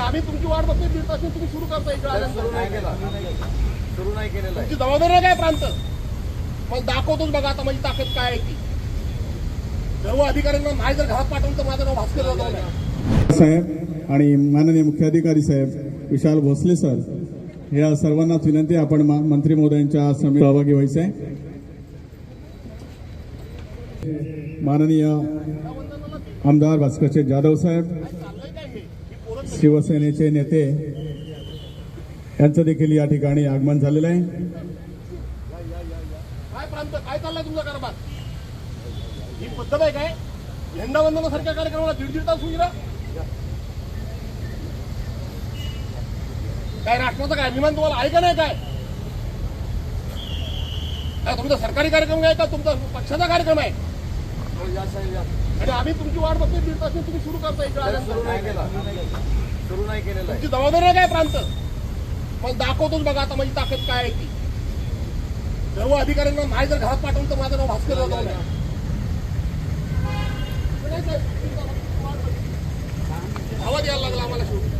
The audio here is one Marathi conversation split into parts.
आम्ही तुमची वाट बघतोय दीड तास तुम्ही सुरू करता इकडे सुरू आल्यानंतर. नाही केला. सुरू नाही केलेला तुमची जबाबदारी आहे काय प्रांत? मग दाखवतोच बघा आता माझी ताकद काय आहे ती. सर्व अधिकाऱ्यांना नाही जर घरात पाठवलं तर माझं नाव भास्कर जाधव साहेब आणि माननीय मुख्याधिकारी साहेब विशाल भोसले सर या सर्वांनाच विनंती आपण मा- मंत्री महोदयांच्या समिती सहभागी व्हायचे आहे. माननीय आमदार भास्करचे जाधव साहेब शिवसेनेचे नेते यांचं देखील या ठिकाणी आगमन झालेलं आहे. काय प्रांत काय चाललाय तुमचा कारभार? ही पद्धत आहे काय? झेंडावंदनासारख्या कार्यक्रमाला दीड दीड तास उशिरा काय राष्ट्राचा काय अभिमान तुम्हाला आहे का नाही काय? काय तुमचा सरकारी कार्यक्रम आहे का तुमचा पक्षाचा कार्यक्रम आहे? या साहेब या. आणि आम्ही तुमची वाट बघतोय दीड तास तुम्ही सुरू करता इकडे सुरू. नाही केला. सुरू नाही केलेला तुमची जबाबदारी आहे काय प्रांत? मग दाखवतोच बघा आता माझी ताकद काय आहे ती. सर्व अधिकाऱ्यांना नाही जर घरात पाठवलं तर माझं नाव भास्कर जाधव नाही. आवाज यायला लागला आम्हाला शेवटी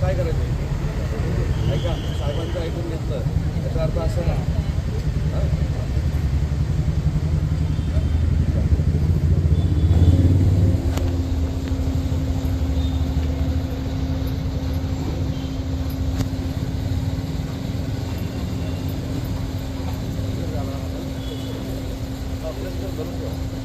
काय करायचं? ऐका साहेबांचं ऐकून घेतलं. याचा अर्थ असं ना? Eu tô no meu.